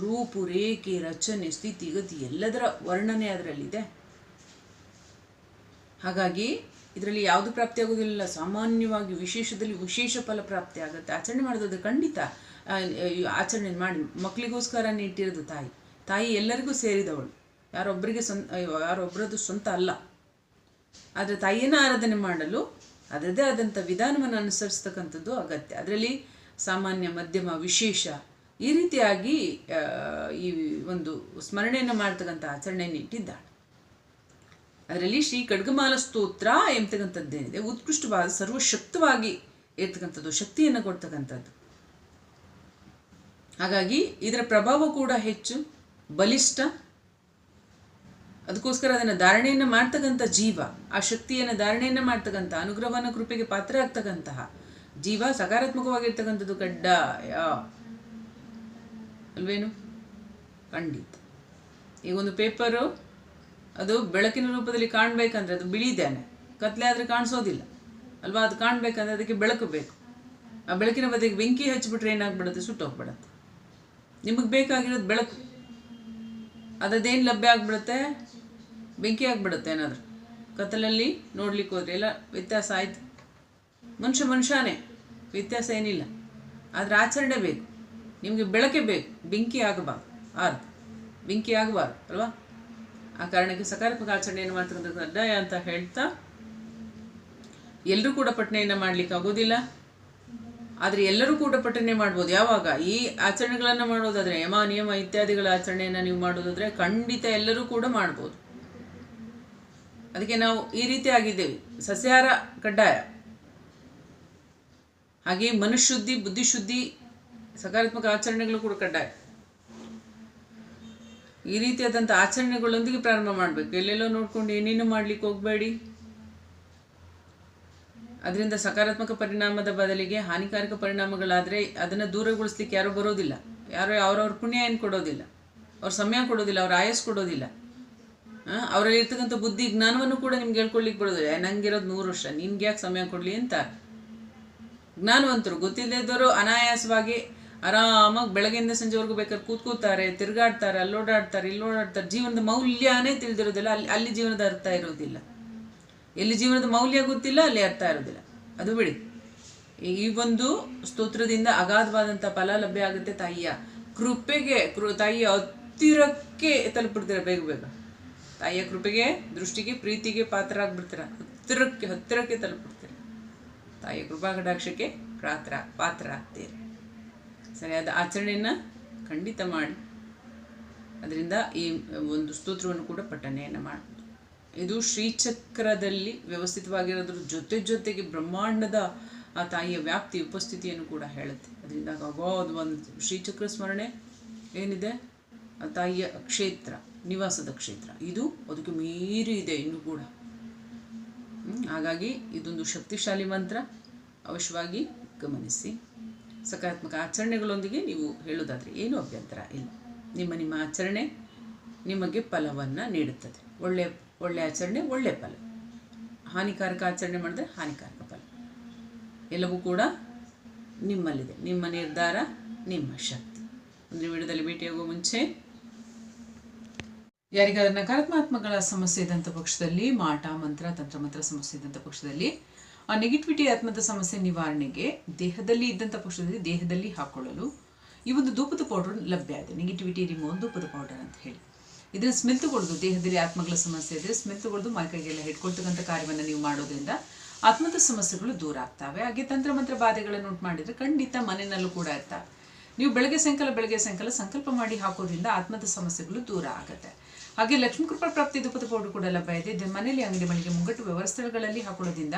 ರೂಪು, ರೇಖೆ, ರಚನೆ, ಸ್ಥಿತಿ, ಗತಿ ಎಲ್ಲದರ ವರ್ಣನೆ ಅದರಲ್ಲಿದೆ. ಹಾಗಾಗಿ ಇದರಲ್ಲಿ ಯಾವುದು ಪ್ರಾಪ್ತಿ ಆಗೋದಿಲ್ಲ ಸಾಮಾನ್ಯವಾಗಿ ವಿಶೇಷದಲ್ಲಿ ವಿಶೇಷ ಫಲ ಪ್ರಾಪ್ತಿ ಆಗುತ್ತೆ. ಆಚರಣೆ ಮಾಡೋದು ಖಂಡಿತ ಆಚರಣೆ ಮಾಡಿ. ಮಕ್ಕಳಿಗೋಸ್ಕರನೇ ಇಟ್ಟಿರೋದು ತಾಯಿ. ತಾಯಿ ಎಲ್ಲರಿಗೂ ಸೇರಿದವಳು. ಯಾರೊಬ್ಬರಿಗೆ ಸ್ವಂತ ಯಾರೊಬ್ಬರದ್ದು ಸ್ವಂತ ಅಲ್ಲ. ಆದರೆ ತಾಯಿಯನ್ನು ಆರಾಧನೆ ಮಾಡಲು ಅದರದೇ ಆದಂಥ ವಿಧಾನವನ್ನು ಅನುಸರಿಸ್ತಕ್ಕಂಥದ್ದು ಅಗತ್ಯ. ಅದರಲ್ಲಿ ಸಾಮಾನ್ಯ, ಮಧ್ಯಮ, ವಿಶೇಷ ಈ ರೀತಿಯಾಗಿ ಈ ಒಂದು ಸ್ಮರಣೆಯನ್ನು ಮಾಡ್ತಕ್ಕಂಥ ಆಚರಣೆಯನ್ನು ಇಟ್ಟಿದ್ದಾಳೆ. ಅದರಲ್ಲಿ ಶ್ರೀ ಖಡ್ಗಮಾಲ ಸ್ತೋತ್ರ ಎಂಬತಕ್ಕಂಥದ್ದೇನಿದೆ ಉತ್ಕೃಷ್ಟವಾದ, ಸರ್ವಶಕ್ತವಾಗಿ ಇರ್ತಕ್ಕಂಥದ್ದು, ಶಕ್ತಿಯನ್ನು ಕೊಡ್ತಕ್ಕಂಥದ್ದು. ಹಾಗಾಗಿ ಇದರ ಪ್ರಭಾವ ಕೂಡ ಹೆಚ್ಚು, ಬಲಿಷ್ಠ. ಅದಕ್ಕೋಸ್ಕರ ಅದನ್ನು ಧಾರಣೆಯನ್ನು ಮಾಡ್ತಕ್ಕಂಥ ಜೀವ, ಆ ಶಕ್ತಿಯನ್ನು ಧಾರಣೆಯನ್ನು ಮಾಡ್ತಕ್ಕಂಥ, ಅನುಗ್ರಹವನ್ನು ಕೃಪೆಗೆ ಪಾತ್ರ ಆಗ್ತಕ್ಕಂತಹ ಜೀವ ಸಕಾರಾತ್ಮಕವಾಗಿರ್ತಕ್ಕಂಥದ್ದು ಕಡ್ಡಾಯ. ಅಲ್ವೇನು? ಖಂಡಿತ. ಈಗ ಒಂದು ಪೇಪರು ಅದು ಬೆಳಕಿನ ರೂಪದಲ್ಲಿ ಕಾಣಬೇಕಂದ್ರೆ ಅದು ಬಿಳಿದೇನೆ ಕತ್ಲೆ ಆದರೆ ಕಾಣಿಸೋದಿಲ್ಲ. ಅಲ್ವಾ? ಅದು ಕಾಣಬೇಕಂದ್ರೆ ಅದಕ್ಕೆ ಬೆಳಕು ಬೇಕು. ಆ ಬೆಳಕಿನ ಬದಿಗೆ ಬೆಂಕಿ ಹಚ್ಚಿಬಿಟ್ರೆ ಏನಾಗ್ಬಿಡುತ್ತೆ? ಸುಟ್ಟೋಗ್ಬಿಡುತ್ತೆ. ನಿಮಗೆ ಬೇಕಾಗಿರೋದು ಬೆಳಕು. ಅದದೇನು ಲಭ್ಯ ಆಗ್ಬಿಡುತ್ತೆ? ಬೆಂಕಿ ಆಗ್ಬಿಡುತ್ತೆ ಏನಾದರೂ. ಕತ್ತಲಲ್ಲಿ ನೋಡ್ಲಿಕ್ಕೆ ಹೋದ್ರೆ. ಎಲ್ಲ ವ್ಯತ್ಯಾಸ ಆಯ್ತು. ಮನುಷ್ಯ ಮನುಷ್ಯನೇ. ವ್ಯತ್ಯಾಸ ಏನಿಲ್ಲ. ಆದರೆ ಆಚರಣೆ ಬೇಕು. ನಿಮಗೆ ಬೆಳಕೆ ಬೇಕು. ಬೆಂಕಿ ಆಗಬಾರ್ದು. ಆರ್ದು ಬೆಂಕಿ ಆಗಬಾರ್ದು. ಅಲ್ವಾ? ಆ ಕಾರಣಕ್ಕೆ ಸಕಾರಾತ್ಮಕ ಆಚರಣೆಯನ್ನು ಮಾತ್ರ ಕಡ್ಡಾಯ ಅಂತ ಹೇಳ್ತಾ, ಎಲ್ಲರೂ ಕೂಡ ಪಠಣೆಯನ್ನು ಮಾಡಲಿಕ್ಕೆ ಆಗೋದಿಲ್ಲ. ಆದರೆ ಎಲ್ಲರೂ ಕೂಡ ಪಠನೆ ಮಾಡ್ಬೋದು. ಯಾವಾಗ? ಈ ಆಚರಣೆಗಳನ್ನು ಮಾಡೋದಾದ್ರೆ, ಯಮ, ನಿಯಮ ಇತ್ಯಾದಿಗಳ ಆಚರಣೆಯನ್ನು ನೀವು ಮಾಡೋದಾದ್ರೆ ಖಂಡಿತ ಎಲ್ಲರೂ ಕೂಡ ಮಾಡ್ಬೋದು. ಅದಕ್ಕೆ ನಾವು ಈ ರೀತಿ ಆಗಿದ್ದೇವೆ. ಸಸ್ಯಾಹಾರ ಕಡ್ಡಾಯ. ಹಾಗೆ ಮನುಶುದ್ಧಿ, ಬುದ್ಧಿಶುದ್ಧಿ, ಸಕಾರಾತ್ಮಕ ಆಚರಣೆಗಳು ಕೂಡ ಕಡ್ಡಾಯ. ಈ ರೀತಿಯಾದಂಥ ಆಚರಣೆಗಳೊಂದಿಗೆ ಪ್ರಾರಂಭ ಮಾಡಬೇಕು. ಎಲ್ಲೆಲ್ಲೋ ನೋಡ್ಕೊಂಡು ಏನೇನು ಮಾಡ್ಲಿಕ್ಕೆ ಹೋಗಬೇಡಿ. ಅದರಿಂದ ಸಕಾರಾತ್ಮಕ ಪರಿಣಾಮದ ಬದಲಿಗೆ ಹಾನಿಕಾರಕ ಪರಿಣಾಮಗಳಾದರೆ ಅದನ್ನು ದೂರಗೊಳಿಸ್ಲಿಕ್ಕೆ ಯಾರೂ ಬರೋದಿಲ್ಲ. ಯಾರೋ ಅವ್ರವ್ರ ಪುಣ್ಯ ಏನು ಕೊಡೋದಿಲ್ಲ. ಅವ್ರ ಸಮಯ ಕೊಡೋದಿಲ್ಲ, ಅವ್ರ ಆಯಸ್ ಕೊಡೋದಿಲ್ಲ. ಅವರಲ್ಲಿ ಇರ್ತಕ್ಕಂಥ ಬುದ್ಧಿ, ಜ್ಞಾನವನ್ನು ಕೂಡ ನಿಮ್ಗೆ ಹೇಳ್ಕೊಳ್ಲಿಕ್ಕೆ ಬರೋದಿಲ್ಲ. ನಂಗೆ ನಂಗಿರೋದು ನೂರು ವರ್ಷ ನಿನ್ಗೆ ಯಾಕೆ ಸಮಯ ಕೊಡಲಿ ಅಂತ. ಜ್ಞಾನವಂತರು ಗೊತ್ತಿಲ್ಲದವರು ಅನಾಯಾಸವಾಗಿ ಆರಾಮಾಗಿ ಬೆಳಗ್ಗೆಯಿಂದ ಸಂಜೆವರೆಗೂ ಬೇಕಾದ್ರೆ ಕೂತ್ಕೋತಾರೆ, ತಿರುಗಾಡ್ತಾರೆ, ಅಲ್ಲೋಡಾಡ್ತಾರೆ, ಇಲ್ಲೋಡಾಡ್ತಾರೆ. ಜೀವನದ ಮೌಲ್ಯನೇ ತಿಳಿದಿರೋದಿಲ್ಲ. ಅಲ್ಲಿ ಅಲ್ಲಿ ಜೀವನದ ಅರ್ಥ ಇರೋದಿಲ್ಲ. ಎಲ್ಲಿ ಜೀವನದ ಮೌಲ್ಯ ಗೊತ್ತಿಲ್ಲ, ಅಲ್ಲಿ ಅರ್ಥ ಇರೋದಿಲ್ಲ. ಅದು ಬಿಡಿ. ಈ ಒಂದು ಸ್ತೋತ್ರದಿಂದ ಅಗಾಧವಾದಂಥ ಫಲ ಲಭ್ಯ ಆಗುತ್ತೆ ತಾಯಿಯ ಕೃಪೆಗೆ. ಕೃ, ತಾಯಿಯ ಹತ್ತಿರಕ್ಕೆ ತಲುಪಿಡ್ತೀರ ಬೇಗ ಬೇಗ? ತಾಯಿಯ ಕೃಪೆಗೆ, ದೃಷ್ಟಿಗೆ, ಪ್ರೀತಿಗೆ ಪಾತ್ರ ಆಗ್ಬಿಡ್ತೀರ ಹತ್ತಿರಕ್ಕೆ ಹತ್ತಿರಕ್ಕೆ ತಲುಪಿಡ್ತೀರ ತಾಯಿಯ ಕೃಪಾ ಕಟಾಕ್ಷಕ್ಕೆ ಪಾತ್ರ ಪಾತ್ರ ಆಗ್ತೀರಿ? ಸರಿಯಾದ ಆಚರಣೆಯನ್ನು ಖಂಡಿತ ಮಾಡಿ. ಅದರಿಂದ ಈ ಒಂದು ಸ್ತೋತ್ರವನ್ನು ಕೂಡ ಪಠನೆಯನ್ನು ಮಾಡ್ಬೋದು. ಇದು ಶ್ರೀಚಕ್ರದಲ್ಲಿ ವ್ಯವಸ್ಥಿತವಾಗಿರೋದ್ರ ಜೊತೆ ಜೊತೆಗೆ ಬ್ರಹ್ಮಾಂಡದ ಆ ತಾಯಿಯ ವ್ಯಾಪ್ತಿ, ಉಪಸ್ಥಿತಿಯನ್ನು ಕೂಡ ಹೇಳುತ್ತೆ. ಅದರಿಂದ ಅದು ಒಂದು ಶ್ರೀಚಕ್ರ ಸ್ಮರಣೆ ಏನಿದೆ? ಆ ತಾಯಿಯ ಕ್ಷೇತ್ರ, ನಿವಾಸದ ಕ್ಷೇತ್ರ. ಇದು ಅದಕ್ಕೆ ಮೀರಿ ಇದೆ ಇನ್ನೂ ಕೂಡ. ಹಾಗಾಗಿ ಇದೊಂದು ಶಕ್ತಿಶಾಲಿ ಮಂತ್ರ. ಅವಶ್ಯವಾಗಿ ಗಮನಿಸಿ. ಸಕಾರಾತ್ಮಕ ಆಚರಣೆಗಳೊಂದಿಗೆ ನೀವು ಹೇಳೋದಾದರೆ ಏನೂ ಅಭ್ಯಂತರ ಇಲ್ಲ. ನಿಮ್ಮ ನಿಮ್ಮ ಆಚರಣೆ ನಿಮಗೆ ಫಲವನ್ನು ನೀಡುತ್ತದೆ. ಒಳ್ಳೆ ಒಳ್ಳೆ ಆಚರಣೆ, ಒಳ್ಳೆ ಫಲ. ಹಾನಿಕಾರಕ ಆಚರಣೆ ಮಾಡಿದ್ರೆ ಹಾನಿಕಾರಕ ಫಲ. ಎಲ್ಲವೂ ಕೂಡ ನಿಮ್ಮಲ್ಲಿದೆ. ನಿಮ್ಮ ನಿರ್ಧಾರ, ನಿಮ್ಮ ಶಕ್ತಿ. ಒಂದು ವಿಡಿಯೋದಲ್ಲಿ ಭೇಟಿಯಾಗುವ ಮುಂಚೆ ಯಾರಿಗಾದ್ರೂ ನಕಾರಾತ್ಮಕಗಳ ಸಮಸ್ಯೆ ಇದ್ದಂಥ ಪಕ್ಷದಲ್ಲಿ ಮಾಟ, ಮಂತ್ರ, ತಂತ್ರ, ಮಂತ್ರ ಸಮಸ್ಯೆ ಇದ್ದಂಥ ಪಕ್ಷದಲ್ಲಿ ಆ ನೆಗೆಟಿವಿಟಿ ಆತ್ಮದ ಸಮಸ್ಯೆ ನಿವಾರಣೆಗೆ ದೇಹದಲ್ಲಿ ಇದ್ದಂಥ ಪಕ್ಷದಲ್ಲಿ ದೇಹದಲ್ಲಿ ಹಾಕೊಳ್ಳಲು ಈ ಒಂದು ಧೂಪದ ಪೌಡರ್ ಲಭ್ಯ ಇದೆ. ನೆಗೆಟಿವಿಟಿ ರಿಮೂವ್ ಧೂಪದ ಪೌಡರ್ ಅಂತ ಹೇಳಿ. ಇದನ್ನು ಸ್ಮೆಲ್ ತಗೊಳ್ಳೋದು, ದೇಹದಲ್ಲಿ ಆತ್ಮಗಳ ಸಮಸ್ಯೆ ಇದೆ, ಸ್ಮೆಲ್ ತಗೊಳ್ಳೋದು ಮೈಕೈಗೆಲ್ಲ ಹಿಡ್ಕೊಳ್ತಕ್ಕಂಥ ಕಾರ್ಯವನ್ನು ನೀವು ಮಾಡೋದ್ರಿಂದ ಆತ್ಮದ ಸಮಸ್ಯೆಗಳು ದೂರ ಆಗ್ತವೆ. ಹಾಗೆ ತಂತ್ರ ಮಂತ್ರ ಬಾಧೆಗಳನ್ನು ಉಂಟು ಮಾಡಿದರೆ ಖಂಡಿತ ಮನೆಯಲ್ಲೂ ಕೂಡ ಇರ್ತವೆ. ನೀವು ಬೆಳಗ್ಗೆ ಸಾಯಂಕಾಲ ಬೆಳಗ್ಗೆ ಸಾಯಂಕಾಲ ಸಂಕಲ್ಪ ಮಾಡಿ ಹಾಕೋದ್ರಿಂದ ಆತ್ಮದ ಸಮಸ್ಯೆಗಳು ದೂರ ಆಗುತ್ತೆ. ಹಾಗೆ ಲಕ್ಷ್ಮೀ ಕೃಪಾ ಪ್ರಾಪ್ತಿ ಧೂಪದ ಪೌಡರ್ ಕೂಡ ಲಭ್ಯ ಇದೆ. ಮನೆಯಲ್ಲಿ ಅಂಗಡಿ ಮಳಿಗೆ ಮುಂಗಟ್ಟು ವ್ಯವಸ್ಥೆಗಳಲ್ಲಿ ಹಾಕೊಳ್ಳೋದ್ರಿಂದ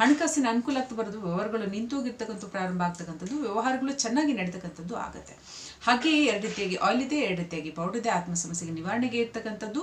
ಹಣಕಾಸಿನ ಅನುಕೂಲ ಆಗ್ತಾ ಬರೋದು, ವ್ಯವಹಾರಗಳು ನಿಂತೋಗಿರ್ತಕ್ಕಂಥ ಪ್ರಾರಂಭ ಆಗ್ತಕ್ಕಂಥದ್ದು, ವ್ಯವಹಾರಗಳು ಚೆನ್ನಾಗಿ ನಡೀತಕ್ಕಂಥದ್ದು ಆಗುತ್ತೆ. ಹಾಗೆಯೇ ಎರಡು ರೀತಿಯಾಗಿ ಆಯಿಲ್ ಇದೆ, ಎರಡು ರೀತಿಯಾಗಿ ಪೌಡರ್ ಇದೆ, ಆತ್ಮ ಸಮಸ್ಯೆಗೆ ನಿವಾರಣೆಗೆ ಇರ್ತಕ್ಕಂಥದ್ದು.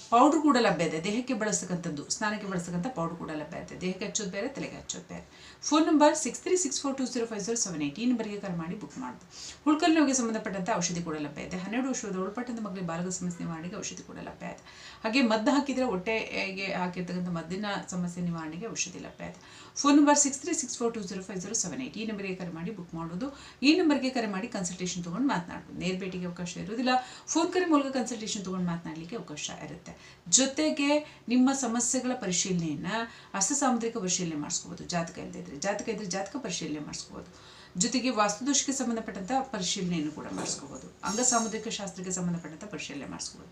ಪೌಡ್ರ್ ಕೂಡ ಲಭ್ಯ ಇದೆ. ದೇಹಕ್ಕೆ ಬಳಸ್ತಕ್ಕಂಥದ್ದು ಸ್ನಾನಕ್ಕೆ ಬಳಸ್ತಕ್ಕಂಥ ಪೌಡ್ರ್ ಕೂಡ ಲಭ್ಯ ಇದೆ. ದೇಹಕ್ಕೆ ಹಚ್ಚೋದು ಬೇರೆ, ತಲೆಗೆ ಹಚ್ಚೋದು ಬೇರೆ. Phone number six three six four two zero five zero seven eight ಈ ನಂಬರ್ಗೆ ಕರೆ ಮಾಡಿ ಬುಕ್ ಮಾಡೋದು. ಹುಳ್ಕಲ್ ನೋವಿಗೆ ಸಂಬಂಧಪಟ್ಟಂಥ ಔಷಧಿ ಕೂಡ ಲಭ್ಯ ಇದೆ. ಹನ್ನೆರಡು ವರ್ಷದ ಒಳಪಟ್ಟಂತ ಮಕ್ಕಳಿಗೆ ಬಾಲಕ ಸಮಸ್ಯೆ ನಿವಾರಣೆಗೆ ಔಷಧಿ ಕೂಡ ಲಭ್ಯ ಇದೆ. ಹಾಗೆ ಮದ್ದು ಹಾಕಿದರೆ ಹೊಟ್ಟೆಗೆ ಹಾಕಿರ್ತಕ್ಕಂಥ ಮದ್ದಿನ ಸಮಸ್ಯೆ ನಿವಾರಣೆಗೆ ಔಷಧಿ ಲಭ್ಯ ಇದೆ. Phone number six three six four two zero five zero seven eight ಈ ನಂಬರ್ಗೆ ಕರೆ ಮಾಡಿ ಬುಕ್ ಮಾಡೋದು. ಈ ನಂಬರ್ಗೆ ಕರೆ ಮಾಡಿ ಕನ್ಸಲ್ಟೇಷನ್ ತೊಗೊಂಡು ಮಾತನಾಡೋದು. ನೇರ ಭೇಟಿಗೆ ಅವಕಾಶ ಇರೋದಿಲ್ಲ ಫೋನ್ ಕರೆ ಮೂಲಕ ಕನ್ಸಲ್ಟೇಷನ್ ತೊಗೊಂಡು ಮಾತನಾಡಲಿಕ್ಕೆ ಅವಕಾಶ ಇರುತ್ತೆ. ಜೊತೆಗೆ ನಿಮ್ಮ ಸಮಸ್ಯೆಗಳ ಪರಿಶೀಲನೆಯನ್ನು ಅಸಸಾಮುದ್ರಿಕ ಸಾಮುದ್ರಿಕ ಪರಿಶೀಲನೆ ಮಾಡಿಸ್ಕೋಬೋದು. ಜಾತಕ ಇಲ್ಲದೆ ಇದ್ರೆ. ಜಾತಕ ಇದ್ರೆ ಜಾತಕ ಪರಿಶೀಲನೆ ಮಾಡಿಸ್ಕೋಬೋದು. ಜೊತೆಗೆ ವಾಸ್ತುದೋಷಕ್ಕೆ ಸಂಬಂಧಪಟ್ಟಂಥ ಪರಿಶೀಲನೆಯನ್ನು ಕೂಡ ಮಾಡಿಸ್ಕೋಬೋದು. ಅಂಗ ಸಾಮುದ್ರಿಕ ಶಾಸ್ತ್ರಕ್ಕೆ ಸಂಬಂಧಪಟ್ಟಂಥ ಪರಿಶೀಲನೆ ಮಾಡಿಸ್ಕೋಬೋದು.